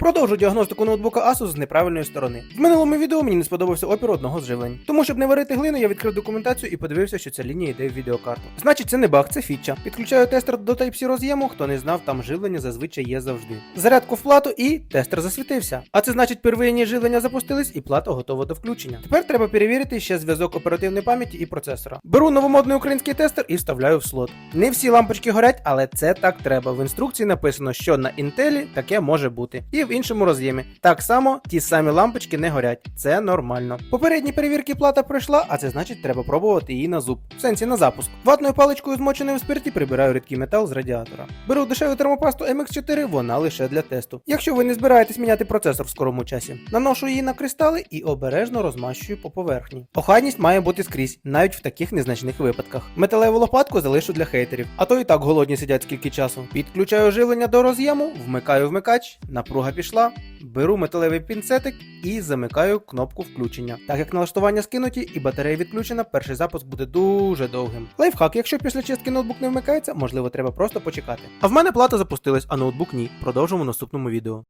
Продовжу діагностику ноутбука Asus з неправильної сторони. В минулому відео мені не сподобався опір одного з живлень. Тому, щоб не варити глину, я відкрив документацію і подивився, що ця лінія йде в відеокарту. Значить, це не баг, це фіча. Підключаю тестер до Type-C роз'єму, хто не знав, там живлення зазвичай є завжди. Зарядку в плату і тестер засвітився. А це значить, первинні живлення запустились і плата готова до включення. Тепер треба перевірити ще зв'язок оперативної пам'яті і процесора. Беру новомодний український тестер і вставляю в слот. Не всі лампочки горять, але це так треба. В інструкції написано, що на інтелі таке може бути. І іншому роз'ємі. Так само ті самі лампочки не горять. Це нормально. Попередні перевірки плата пройшла, а це значить, треба пробувати її на зуб. В сенсі на запуск. Ватною паличкою змоченою в спирті прибираю рідкий метал з радіатора. Беру дешеву термопасту MX4, вона лише для тесту. Якщо ви не збираєтесь міняти процесор в скорому часі, наношу її на кристали і обережно розмащую по поверхні. Охайність має бути скрізь, навіть в таких незначних випадках. Металеву лопатку залишу для хейтерів, а то і так голодні сидять скільки часу. Підключаю живлення до роз'єму, вмикаю вмикач, напруга пішла, беру металевий пінцетик і замикаю кнопку включення. Так як налаштування скинуті і батарея відключена, перший запуск буде дуже довгим. Лайфхак, якщо після чистки ноутбук не вмикається, можливо, треба просто почекати. А в мене плата запустилась, а ноутбук ні. Продовжимо в наступному відео.